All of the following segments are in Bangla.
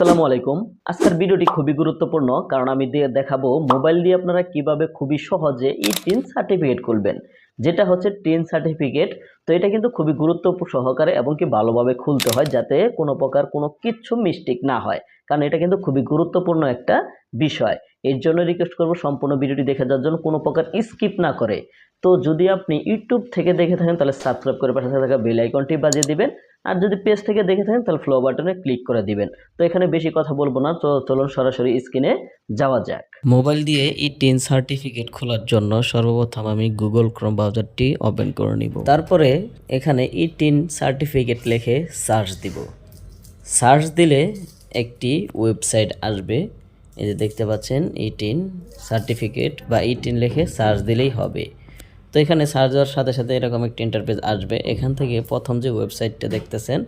আসসালামু আলাইকুম। আজকের ভিডিওটি খুবই গুরুত্বপূর্ণ কারণ আমি দিয়ে দেখাবো মোবাইল দিয়ে আপনারা কীভাবে খুবই সহজে ই টিন সার্টিফিকেট খুলবেন, যেটা হচ্ছে টিন সার্টিফিকেট। তো এটা কিন্তু খুবই গুরুত্ব সহকারে এবং কি ভালোভাবে খুলতে হয় যাতে কোনো প্রকার কোনো কিচ্ছু মিস্টেক না হয়, কারণ এটা কিন্তু খুবই গুরুত্বপূর্ণ একটা বিষয়। এর জন্য রিকোয়েস্ট করব সম্পূর্ণ ভিডিওটি দেখে যাওয়ার জন্য কোনো প্রকার স্কিপ না করে। তো যদি আপনি ইউটিউব থেকে দেখে থাকেন, তাহলে সাবস্ক্রাইব করে পাশে থাকা বেল আইকনটি বাজিয়ে দিবেন। আর যদি পেজ থেকে দেখে থাকেন, তাহলে ফ্লো বাটনে ক্লিক করে দিবেন। তো এখানে বেশি কথা বলব না, তো চলুন সরাসরি স্ক্রিনে যাওয়া যাক। মোবাইল দিয়ে ই টেন সার্টিফিকেট খোলার জন্য সর্বপ্রথম আমি গুগল ক্রোম ব্রাউজারটি ওপেন করে নিব। তারপরে এখানে ই টেন সার্টিফিকেট লিখে সার্চ দিব। সার্চ দিলে একটি ওয়েবসাইট আসবে। এই যে দেখতে পাচ্ছেন ইটিন সার্টিফিকেট বা ইটিন লিখে সার্চ দিলেই হবে। তো এখানে সার্চ দেওয়ার সাথে সাথে এরকম একটি ইন্টারপেজ আসবে। এখান থেকে প্রথম যে ওয়েবসাইটটা দেখতেছেন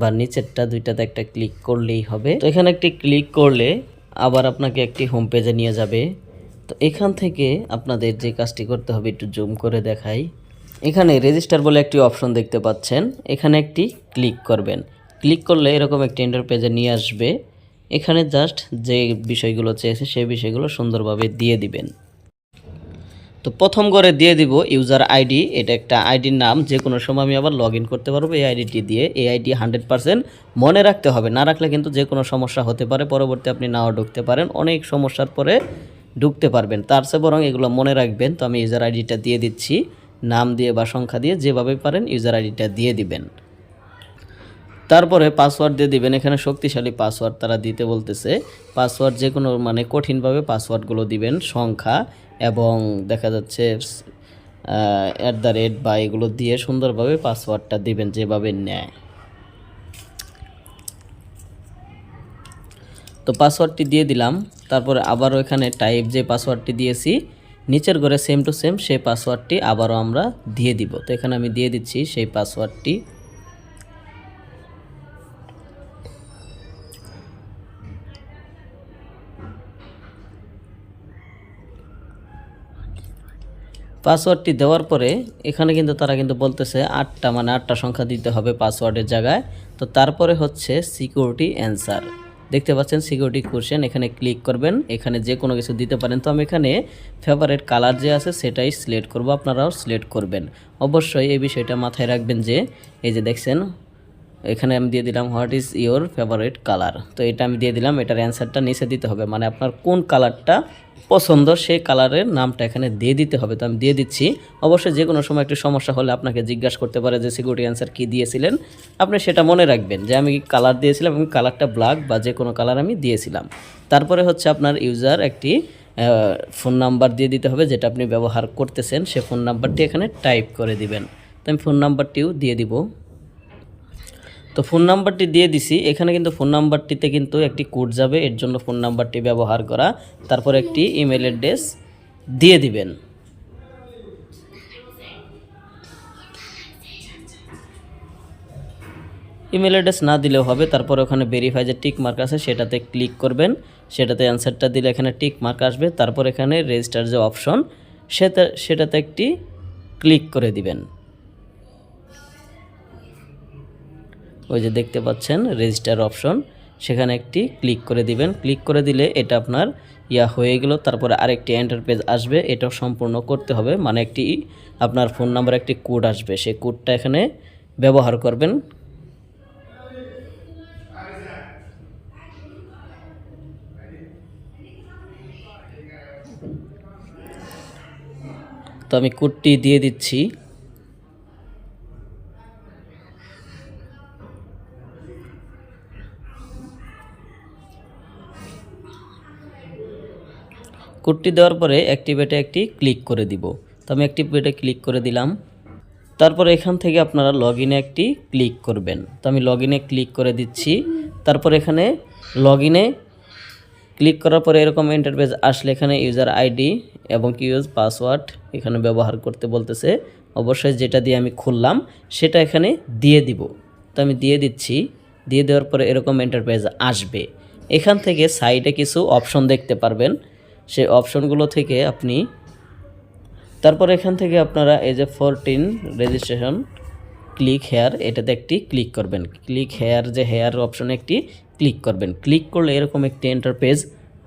বা নিচেরটা, দুইটাতে একটা ক্লিক করলেই হবে। তো এখানে একটি ক্লিক করলে আবার আপনাকে একটি হোম পেজে নিয়ে যাবে। তো এখান থেকে আপনাদের যে কাজটি করতে হবে, একটু জুম করে দেখাই। এখানে রেজিস্টার বলে একটি অপশন দেখতে পাচ্ছেন। এখানে একটি ক্লিক করবেন। ক্লিক করলে এরকম একটি ইন্টার পেজে নিয়ে আসবে। এখানে জাস্ট যে বিষয়গুলো চেয়েছে, সেই বিষয়গুলো সুন্দরভাবে দিয়ে দিবেন। তো প্রথম করে দিয়ে দিব ইউজার আইডি এটা একটা আইডির নাম, যে কোনো সময় আমি আবার লগ করতে পারব এই আইডিটি দিয়ে। এই আইডি হান্ড্রেড পারসেন্ট মনে রাখতে হবে, না রাখলে কিন্তু যে কোনো সমস্যা হতে পারে, পরবর্তী আপনি নাও ঢুকতে পারেন, অনেক সমস্যার পরে ঢুকতে পারবেন। তার চেয়ে বরং এগুলো মনে রাখবেন, তো আমি ইউজার আইডিটা দিয়ে দিচ্ছি, নাম দিয়ে বা সংখ্যা দিয়ে যেভাবে পারেন ইউজার আইডিটা দিয়ে দিবেন। তারপরে পাসওয়ার্ড দিয়ে দিবেন। এখানে শক্তিশালী পাসওয়ার্ড তারা দিতে বলতেছে। পাসওয়ার্ড যে কোনো মানে কঠিনভাবে পাসওয়ার্ডগুলো দিবেন, সংখ্যা এবং দেখা যাচ্ছে অ্যাট দ্য রেট বা এগুলো দিয়ে সুন্দরভাবে পাসওয়ার্ডটা দিবেন যেভাবে নেয়। তো পাসওয়ার্ডটি দিয়ে দিলাম। তারপরে আবারও এখানে টাইপ যে পাসওয়ার্ডটি দিয়েছি, নিচের ঘরে সেম টু সেম সেই পাসওয়ার্ডটি আবারও আমরা দিয়ে দিব। তো এখানে আমি দিয়ে দিচ্ছি সেই পাসওয়ার্ডটি পাসওয়ার্ডটি দেওয়ার পরে এখানে কিন্তু তারা কিন্তু বলতেছে আটটা মানে আটটা সংখ্যা দিতে হবে পাসওয়ার্ডের জায়গায়। তো তারপরে হচ্ছে সিকিউরিটি অ্যান্সার দেখতে পাচ্ছেন সিকিউরিটি কোশ্চেন এখানে ক্লিক করবেন। এখানে যে কোনো কিছু দিতে পারেন। তো আমি এখানে ফেভারেট কালার যে আছে সেটাই সিলেক্ট করব। আপনারাও সিলেক্ট করবেন। অবশ্যই এই বিষয়টা মাথায় রাখবেন যে, এই যে দেখছেন এখানে আমি দিয়ে দিলাম what is your favourite colour. তো এটা আমি দিয়ে দিলাম, এটার অ্যান্সারটা নিচে দিতে হবে। মানে আপনার কোন কালারটা পছন্দ, সেই কালারের নামটা এখানে দিয়ে দিতে হবে। তো আমি দিয়ে দিচ্ছি। অবশ্যই যে কোনো সময় একটু সমস্যা হলে আপনাকে জিজ্ঞাসা করতে পারে যে সিকিউরিটি অ্যান্সার কী দিয়েছিলেন। আপনি সেটা মনে রাখবেন যে আমি কালার দিয়েছিলাম এবং কালারটা ব্ল্যাক বা যে কোনো কালার আমি দিয়েছিলাম। তারপরে হচ্ছে আপনার ইউজার একটি ফোন নাম্বার দিয়ে দিতে হবে যেটা আপনি ব্যবহার করতেছেন। সে ফোন নাম্বারটি এখানে টাইপ করে দিবেন। তো আমি ফোন নাম্বারটিও দিয়ে দিব। তো ফোন নাম্বারটি দিয়ে দিছি। এখানে কিন্তু ফোন নাম্বারটিতে কিন্তু একটি কোড যাবে। এর জন্য ফোন নাম্বারটি ব্যবহার করা। তারপর একটি ইমেল অ্যাড্রেস দিয়ে দিবেন। ইমেল অ্যাড্রেস না দিলেও হবে। তারপর ওখানে ভেরিফাই যে টিক মার্ক আছে, সেটাতে ক্লিক করবেন। সেটাতে অ্যান্সারটা দিলে এখানে টিক মার্ক আসবে। তারপর এখানে রেজিস্টার যে অপশন সেটা সেটাতে একটি ক্লিক করে দিবেন। ওই যে দেখতে পাচ্ছেন রেজিস্টার অপশন সেখানে একটি ক্লিক করে দিবেন। ক্লিক করে দিলে এটা আপনার ইয়া হয়ে গেল, তারপরে আরেকটি এন্টার পেজ আসবে। এটাও সম্পূর্ণ করতে হবে মানে একটি আপনার ফোন নাম্বার একটি কোড আসবে। সেই কোডটা এখানে ব্যবহার করবেন। তো আমি কোডটি দিয়ে দিচ্ছি। কোডটি দেওয়ার পরে অ্যাক্টিভেটে একটি ক্লিক করে দিব। তো আমি অ্যাক্টিভেটে ক্লিক করে দিলাম। তারপর এখান থেকে আপনারা লগ ইনে একটি ক্লিক করবেন। তো আমি লগ ইনে ক্লিক করে দিচ্ছি। তারপর এখানে লগ ইনে ক্লিক করার পরে এরকম ইন্টারফেস আসলে এখানে ইউজার আইডি এবং ইউজ পাসওয়ার্ড এখানে ব্যবহার করতে বলতেছে। অবশ্যই যেটা দিয়ে আমি খুললাম, সেটা এখানে দিয়ে দিব। তো আমি দিয়ে দিচ্ছি। দিয়ে দেওয়ার পরে এরকম ইন্টারফেস আসবে। এখান থেকে সাইডে কিছু অপশন দেখতে পারবেন। সেই অপশনগুলো থেকে আপনি তারপর এখান থেকে আপনারা এই যে ফোরটিন রেজিস্ট্রেশন ক্লিক হেয়ার এটাতে একটি ক্লিক করবেন। ক্লিক হেয়ার যে হেয়ার অপশনে একটি ক্লিক করবেন। ক্লিক করলে এরকম একটি এন্টারপেজ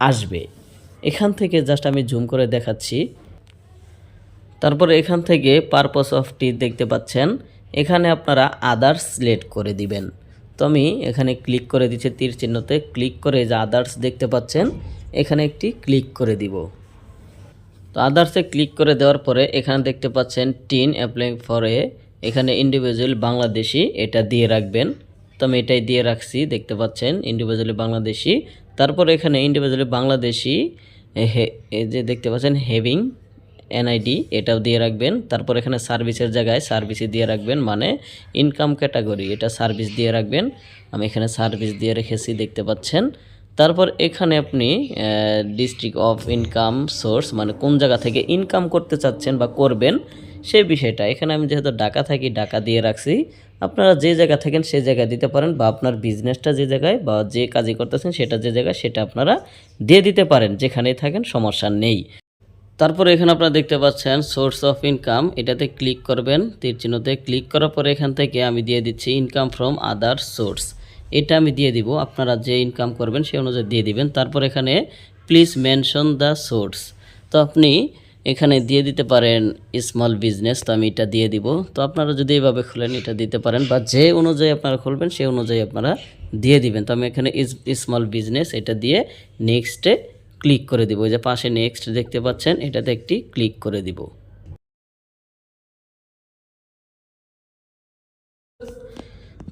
আসবে। এখান থেকে জাস্ট আমি জুম করে দেখাচ্ছি। তারপর এখান থেকে পারপাস অফ টি দেখতে পাচ্ছেন। এখানে আপনারা আদার্স সিলেক্ট করে দিবেন। তো আমি এখানে ক্লিক করে দিচ্ছি তীর চিহ্নতে। ক্লিক করে যে আদার্স দেখতে পাচ্ছেন এখানে একটি ক্লিক করে দিব। তো আদার্সে ক্লিক করে দেওয়ার পরে এখানে দেখতে পাচ্ছেন টিন অ্যাপ্লাইং ফর এ এখানে ইন্ডিভিজুয়াল বাংলাদেশি এটা দিয়ে রাখবেন। তো আমি এটাই দিয়ে রাখছি, দেখতে পাচ্ছেন ইন্ডিভিজুয়ালি বাংলাদেশি। তারপর এখানে ইন্ডিভিজুয়ালি বাংলাদেশি হে- যে দেখতে পাচ্ছেন হেভিং এনআইডি এটাও দিয়ে রাখবেন। তারপর এখানে সার্ভিসের জায়গায় সার্ভিসই দিয়ে রাখবেন মানে ইনকাম ক্যাটাগরি এটা সার্ভিস দিয়ে রাখবেন। আমি এখানে সার্ভিস দিয়ে রেখেছি, দেখতে পাচ্ছেন। তারপর এখানে আপনি ডিস্ট্রিক্ট অফ ইনকাম সোর্স মানে কোন জায়গা থেকে ইনকাম করতে চাচ্ছেন বা করবেন সেই বিষয়টা। এখানে আমি যেহেতু ঢাকা থাকি, ঢাকা দিয়ে রাখছি, আপনারা যে জায়গা থাকেন সেই জায়গায় দিতে পারেন বা আপনার বিজনেসটা যে জায়গায় বা যে কাজই করতেছেন সেটা যে জায়গায়, সেটা আপনারা দিয়ে দিতে পারেন, যেখানেই থাকেন সমস্যা নেই। তারপর এখানে আপনারা দেখতে পাচ্ছেন সোর্স অফ ইনকাম এটাতে ক্লিক করবেন, তীর চিহ্নতে ক্লিক করার পরে এখান থেকে আমি দিয়ে দিচ্ছি ইনকাম ফ্রম আদার সোর্স এটা আমি দিয়ে দিব। আপনারা যে ইনকাম করবেন সেই অনুযায়ী দিয়ে দিবেন। তারপর এখানে প্লিজ মেনশন দ্য সোর্স তো আপনি এখানে দিয়ে দিতে পারেন স্মল বিজনেস তো আমি এটা দিয়ে দিব। তো আপনারা যদি এইভাবে খুলেন, এটা দিতে পারেন বা যে অনুযায়ী আপনারা খুলবেন সেই অনুযায়ী আপনারা দিয়ে দিবেন। তো আমি এখানে স্মল বিজনেস এটা দিয়ে নেক্সটে ক্লিক করে দিব। ওই যে পাশে নেক্সট দেখতে পাচ্ছেন, এটাতে একটি ক্লিক করে দিব।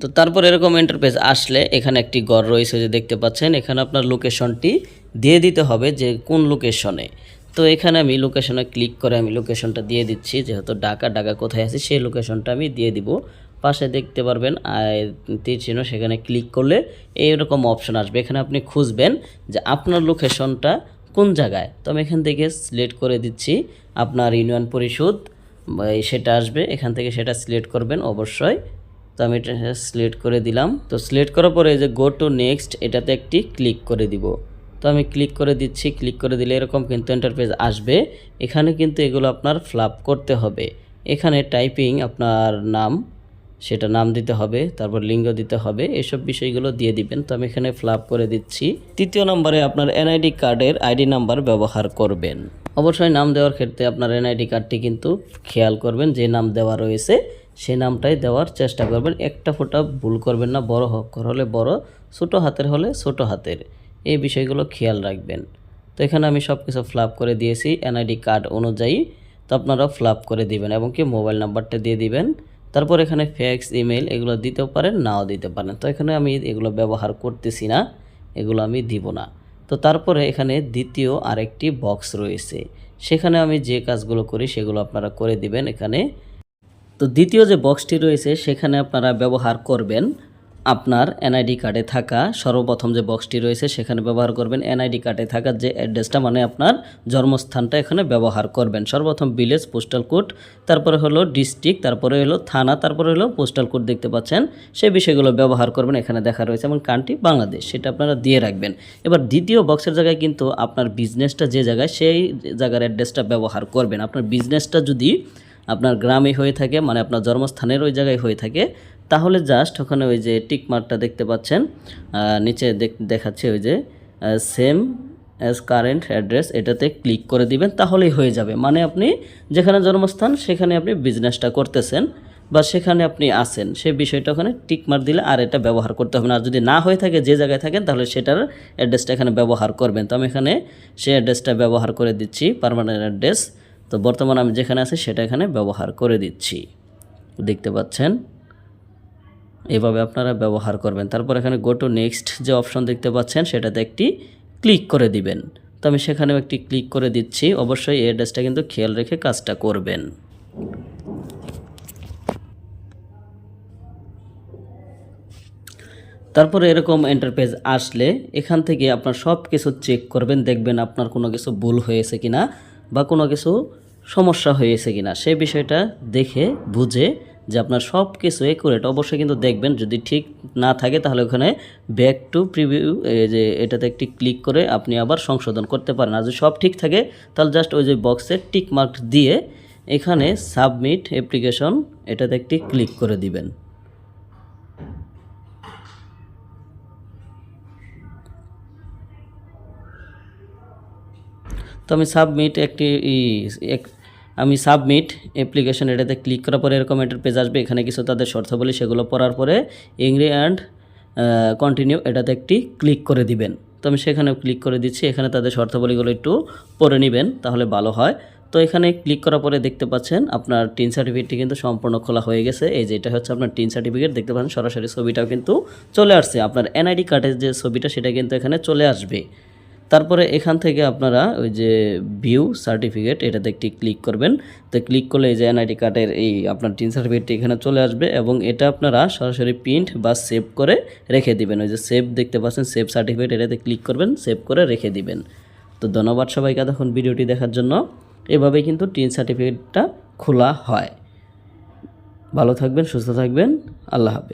তো তারপর এরকম ইন্টারপেজ আসলে এখানে একটি গড় রয়েছে যে দেখতে পাচ্ছেন, এখানে আপনার লোকেশনটি দিয়ে দিতে হবে যে কোন লোকেশনে তো এখানে আমি লোকেশনে ক্লিক করে আমি লোকেশনটা দিয়ে দিচ্ছি, যেহেতু ঢাকা ঢাকা কোথায় আছে সেই লোকেশনটা আমি দিয়ে দিব। পাশে দেখতে পারবেন তীর চিহ্ন, সেখানে ক্লিক করলে এইরকম অপশন আসবে। এখানে আপনি খুঁজবেন যে আপনার লোকেশনটা কোন জায়গায়। তো আমি এখান থেকে সিলেক্ট করে দিচ্ছি আপনার ইউনিয়ন বা সেটা আসবে, এখান থেকে সেটা সিলেক্ট করবেন অবশ্যই। আমি এটা সিলেক্ট করে দিলাম। তো সিলেক্ট করার পরে যে গো টু নেক্সট এটাতে একটি ক্লিক করে দিব। তো আমি ক্লিক করে দিচ্ছি ক্লিক করে দিলে এরকম কিন্তু ইন্টারফেস আসবে। এখানে কিন্তু এগুলো আপনার ফ্লাপ করতে হবে। এখানে টাইপিং আপনার নাম, সেটা নাম দিতে হবে, তারপর লিঙ্গ দিতে হবে, এসব বিষয়গুলো দিয়ে দিবেন। তো আমি এখানে ফ্লাপ করে দিচ্ছি। তৃতীয় নম্বরে আপনার এনআইডি কার্ডের আইডি নাম্বার ব্যবহার করবেন। অবশ্যই নাম দেওয়ার ক্ষেত্রে আপনার এনআইডি কার্ডটি কিন্তু খেয়াল করবেন যে নাম দেওয়া রয়েছে। সেই নামটাই দেওয়ার চেষ্টা করবেন। একটা ফোঁটা ভুল করবেন না, বড় অক্ষর হলে বড়, ছোটো হাতের হলে ছোটো হাতের। এই বিষয়গুলো খেয়াল রাখবেন। তো এখানে আমি সব কিছু ফ্লাপ করে দিয়েছি, এনআইডি কার্ড অনুযায়ী। তো আপনারা ফ্লাপ করে দিবেন এবং কি মোবাইল নাম্বারটা দিয়ে দিবেন। তারপর এখানে ফ্যাক্স ইমেল এগুলো দিতেও পারেন, নাও দিতে পারেন। তো এখানে আমি এগুলো ব্যবহার করতেছি না, এগুলো আমি দিব না। তো তারপরে এখানে দ্বিতীয় আরেকটি বক্স রয়েছে। সেখানে আমি যে কাজগুলো করি সেগুলো আপনারা করে দিবেন এখানে। তো দ্বিতীয় যে বক্সটি রয়েছে, সেখানে আপনারা ব্যবহার করবেন আপনার এনআইডি কার্ডে থাকা, সর্বপ্রথম যে বক্সটি রয়েছে, সেখানে ব্যবহার করবেন এনআইডি কার্ডে থাকা যে অ্যাড্রেসটা মানে আপনার জন্মস্থানটা এখানে ব্যবহার করবেন। সর্বপ্রথম ভিলেজ পোস্টাল কোড তারপরে হলো ডিস্ট্রিক্ট তারপরে হলো থানা, তারপরে হলো পোস্টাল কোড দেখতে পাচ্ছেন। সেই বিষয়গুলো ব্যবহার করবেন, এখানে দেখা রয়েছে, এবং কান্ট্রি বাংলাদেশ, সেটা আপনারা দিয়ে রাখবেন। এবার দ্বিতীয় বক্সের জায়গায় কিন্তু আপনার বিজনেসটা যে জায়গায়, সেই জায়গার অ্যাড্রেসটা ব্যবহার করবেন। আপনার বিজনেসটা যদি আপনার গ্রামে হয়ে থাকে মানে আপনার জন্মস্থানের ওই জায়গায় হয়ে থাকে। তাহলে জাস্ট ওখানে ওই যে টিক মার্কটা দেখতে পাচ্ছেন নিচে দেখ- দেখাচ্ছে ওই যে সেম অ্যাজ কারেন্ট অ্যাড্রেস এটাতে ক্লিক করে দিবেন, তাহলেই হয়ে যাবে। মানে আপনি যেখানে জন্মস্থান, সেখানে আপনি বিজনেসটা করতেছেন বা সেখানে আপনি আসেন সে বিষয়টা ওখানে টিক মার দিলে আর এটা ব্যবহার করতে হবে না। আর যদি না হয়ে থাকে, যে জায়গায় থাকেন, তাহলে সেটার অ্যাড্রেসটা এখানে ব্যবহার করবেন। তো আমি এখানে সে অ্যাড্রেসটা ব্যবহার করে দিচ্ছি পার্মানেন্ট অ্যাড্রেস তো বর্তমানে আমি যেখানে আছি, সেটা এখানে ব্যবহার করে দিচ্ছি। দেখতে পাচ্ছেন? এভাবে আপনারা ব্যবহার করবেন। তারপর এখানে গো টু নেক্সট যে অপশন দেখতে পাচ্ছেন, সেটাতে একটি ক্লিক করে দিবেন। তো আমি সেখানেও একটি ক্লিক করে দিচ্ছি। অবশ্যই এই অ্যাড্রেসটা কিন্তু খেয়াল রেখে কাজটা করবেন। তারপরে এরকম এন্টারপ্রাইজ আসলে এখান থেকে আপনার সব কিছু চেক করবেন। দেখবেন আপনার কোনো কিছু ভুল হয়েছে কিনা বা কোনো কিছু সমস্যা হয়েছে কিনা, সে বিষয়টা দেখে, বুঝে যে আপনার সব কিছু একুরেট অবশ্যই কিন্তু দেখবেন, যদি ঠিক না থাকে তাহলে ওখানে ব্যাক টু প্রিভিউ যে এটাতে একটি ক্লিক করে আপনি আবার সংশোধন করতে পারেন। আর যদি সব ঠিক থাকে, তাহলে জাস্ট ওই যে বক্সে টিক মার্ক দিয়ে এখানে সাবমিট অ্যাপ্লিকেশন এটাতে একটি ক্লিক করে দিবেন। তো আমি সাবমিট একটি আমি সাবমিট অ্যাপ্লিকেশন এটাতে ক্লিক করার পরে এরকম একটা পেজ আসবে। এখানে কিছু তাদের শর্তাবলী, সেগুলো পড়ার পরে ইংরি অ্যান্ড কন্টিনিউ এটাতে একটি ক্লিক করে দিবেন। তো আমি সেখানেও ক্লিক করে দিচ্ছি। এখানে তাদের শর্তাবলীগুলো একটু পড়ে নেবেন, তাহলে ভালো হয়। তো এখানে ক্লিক করার পরে দেখতে পাচ্ছেন, আপনার টিন সার্টিফিকেটটি কিন্তু সম্পূর্ণ খোলা হয়ে গেছে। এই যে এটা হচ্ছে আপনার টিন সার্টিফিকেট দেখতে পাচ্ছেন সরাসরি ছবিটাও কিন্তু চলে আসছে। আপনার এনআইডি কার্ডের যে ছবিটা, সেটা কিন্তু এখানে চলে আসবে। তারপরে এখান থেকে আপনারা ওই যে ভিউ সার্টিফিকেট এটাতে একটি ক্লিক করবেন। তো ক্লিক করলে এই যে এনআইডি কার্ডের এই আপনার টিন সার্টিফিকেটটি এখানে চলে আসবে এবং এটা আপনারা সরাসরি প্রিন্ট বা সেভ করে রেখে দিবেন। ওই যে সেভ দেখতে পাচ্ছেন সেভ সার্টিফিকেট এটাতে ক্লিক করবেন সেভ করে রেখে দিবেন। তো ধন্যবাদ সবাইকে এতক্ষণ ভিডিওটি দেখার জন্য। এভাবে কিন্তু টিন সার্টিফিকেটটা খোলা হয়। ভালো থাকবেন, সুস্থ থাকবেন। আল্লাহ হাফেজ।